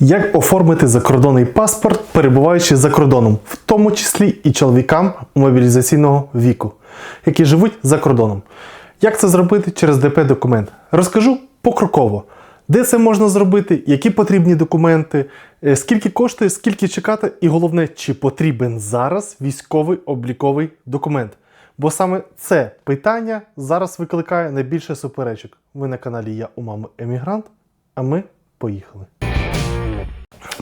Як оформити закордонний паспорт, перебуваючи за кордоном, в тому числі і чоловікам мобілізаційного віку, які живуть за кордоном. Як це зробити через ДП документ? Розкажу покроково. Де це можна зробити, які потрібні документи, е, скільки коштує, скільки чекати, і головне, чи потрібен зараз військовий обліковий документ. Бо саме це питання зараз викликає найбільше суперечок. Ви на каналі Я у мами Емігрант, а ми поїхали.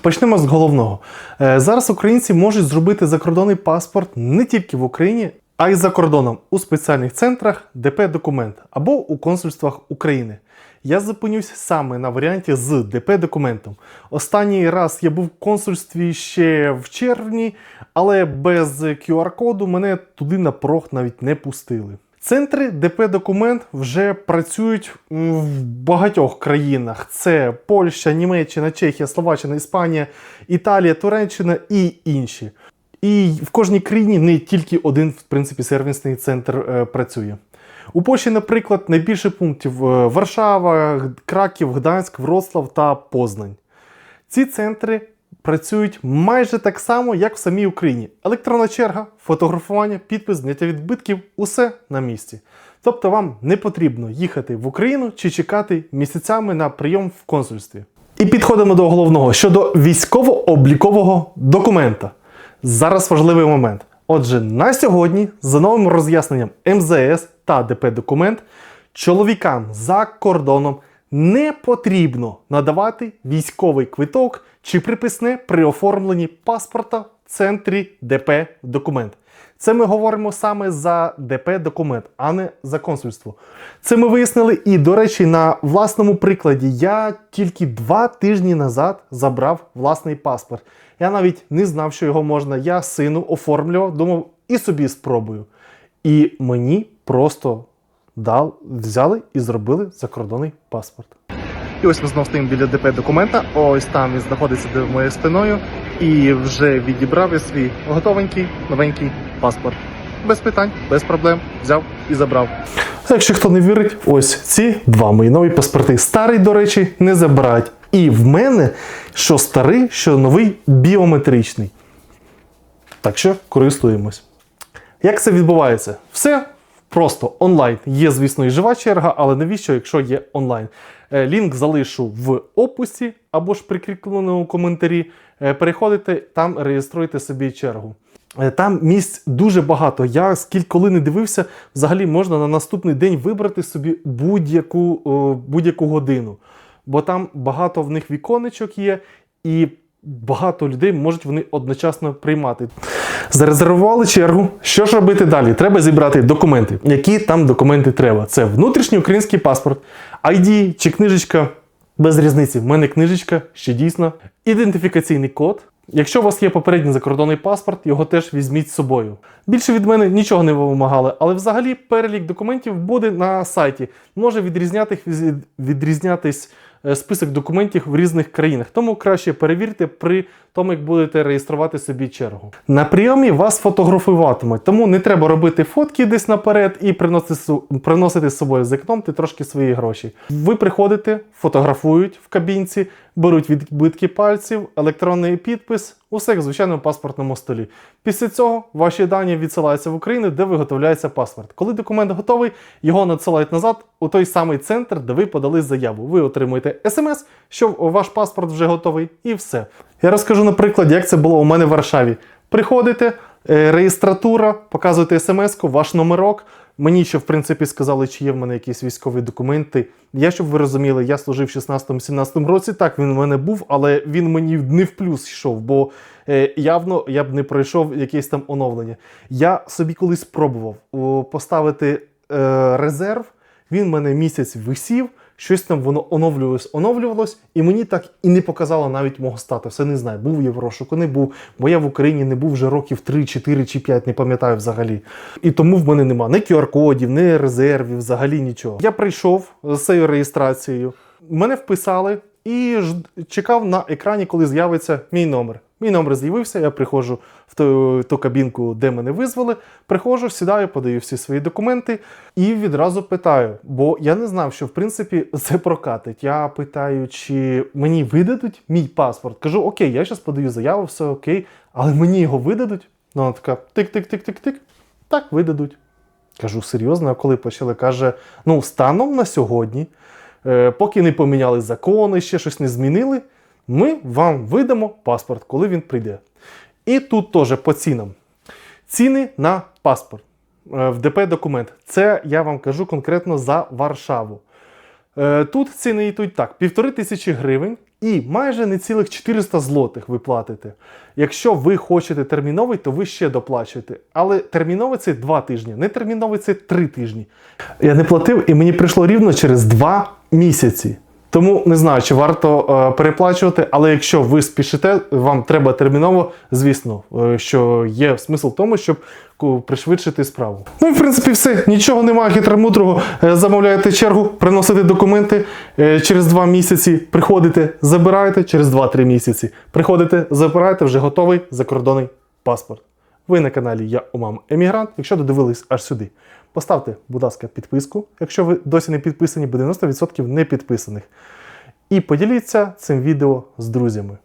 Почнемо з головного. Е, Зараз українці можуть зробити закордонний паспорт не тільки в Україні, а й за кордоном у спеціальних центрах ДП документ або у консульствах України. Я зупинюсь саме на варіанті з ДП документом. Останній раз я був в консульстві ще в червні, але без QR-коду мене туди на прох навіть не пустили. Центри ДП документ вже працюють в багатьох країнах: це Польща, Німеччина, Чехія, Словаччина, Іспанія, Італія, Туреччина і інші. І в кожній країні не тільки один, в принципі, сервісний центр е, працює. У Польщі, наприклад, найбільше пунктів е, Варшава, Краків, Гданськ, Вроцлав та Познань. Ці центри працюють майже так само, як в самій Україні. Електронна черга, фотографування, підпис, зняття відбитків усе на місці. Тобто вам не потрібно їхати в Україну чи чекати місяцями на прийом в консульстві. І підходимо до головного щодо військово-облікового документа. Зараз важливий момент. Отже, на сьогодні, за новим роз'ясненням МЗС та ДП документ, чоловікам за кордоном не потрібно надавати військовий квиток чи приписне при оформленні паспорта в центрі ДП документ. Це ми говоримо саме за ДП документ, а не за консульство. Це ми вияснили, і, до речі, на власному прикладі я тільки два тижні назад забрав власний паспорт. Я навіть не знав, що його можна. Я сину оформлював, думав і собі спробую. І мені просто дал, взяли і зробили закордонний паспорт. І ось ми знову стоїмо біля ДП документа. Ось там він знаходиться за моєю спиною. І вже відібрав я свій готовенький новенький паспорт. Без питань, без проблем. Взяв і забрав. Якщо хто не вірить, ось ці два мої нові паспорти. Старий, до речі, не забирають. І в мене що старий, що новий біометричний. Так що користуємось. Як це відбувається? Все просто онлайн. Є, звісно, і жива черга, але навіщо, якщо є онлайн? Е, Лінк залишу в описі або ж прикріпленому коментарі. Е, Переходите там, реєструйте собі чергу. Е, Там місць дуже багато. Я скільки не дивився, взагалі можна на наступний день вибрати собі будь-яку будь-яку годину. Бо там багато в них віконечок є, і багато людей можуть вони одночасно приймати. Зарезервували чергу. Що ж робити далі? Треба зібрати документи. Які там документи треба? Це внутрішній український паспорт, ID чи книжечка. Без різниці, в мене книжечка ще дійсно. Ідентифікаційний код. Якщо у вас є попередній закордонний паспорт, його теж візьміть з собою. Більше від мене нічого не вимагали, але взагалі перелік документів буде на сайті. Може відрізняти, відрізнятись список документів в різних країнах. Тому краще перевірте при тому, як будете реєструвати собі чергу. На прийомі вас фотографуватимуть, тому не треба робити фотки десь наперед і приносити, приносити з собою зекономте трошки свої гроші. Ви приходите, фотографують в кабінці, беруть відбитки пальців, електронний підпис, усе як в звичайному паспортному столі. Після цього ваші дані відсилаються в Україну, де виготовляється паспорт. Коли документ готовий, його надсилають назад у той самий центр, де ви подали заяву. Ви отримуєте смс, що ваш паспорт вже готовий, і все. Я розкажу на прикладі, як це було у мене в Варшаві. Приходите, е, реєстратура, показуєте смс-ку, ваш номерок. Мені ще, в принципі, сказали, чи є в мене якісь військові документи. Я, щоб ви розуміли, я служив в 16-17 році. Так, він у мене був, але він мені не в плюс йшов, бо е, явно я б не пройшов якесь там оновлення. Я собі колись спробував поставити е, резерв. Він в мене місяць висів, щось там воно оновлювалось, оновлювалось, і мені так і не показало навіть мого статусу. Не знаю, був я не був, бо я в Україні не був вже років 3, 4 чи 5, не пам'ятаю взагалі. І тому в мене нема ні QR-кодів, ні резервів, взагалі нічого. Я прийшов з цією реєстрацією, мене вписали і чекав на екрані, коли з'явиться мій номер. Мій номер з'явився, я приходжу в ту, ту кабінку, де мене визвали. Приходжу, сідаю, подаю всі свої документи і відразу питаю, бо я не знав, що в принципі це прокатить. Я питаю, чи мені видадуть мій паспорт. Кажу, окей, я зараз подаю заяву, все окей, але мені його видадуть. Ну, вона така тик-тик-тик-тик-тик. Так, видадуть. Кажу, серйозно, а коли почали? Каже: ну, станом на сьогодні, е, поки не поміняли закони, ще щось не змінили, ми вам видамо паспорт, коли він прийде. І тут теж по цінам. Ціни на паспорт е, в ДП документ. Це я вам кажу конкретно за Варшаву. Е, Тут ціни йдуть так: півтори тисячі гривень і майже не цілих 400 злотих ви платите. Якщо ви хочете терміновий, то ви ще доплачуєте. Але терміновий це 2 тижні, не терміновий це 3 тижні. Я не платив, і мені прийшло рівно через 2 місяці. Тому не знаю, чи варто е, переплачувати, але якщо ви спішите, вам треба терміново, звісно, е, що є смисл в тому, щоб пришвидшити справу. Ну і в принципі все. Нічого немає хитромудрого. Е, Замовляєте чергу, приносите документи через 2 місяці, приходите, забираєте через 2-3 місяці. Приходите, забираєте вже готовий закордонний паспорт. Ви на каналі Я Умам Емігрант. Якщо додивились аж сюди, поставте, будь ласка, підписку. Якщо ви досі не підписані, бо 90% не підписаних. І поділіться цим відео з друзями.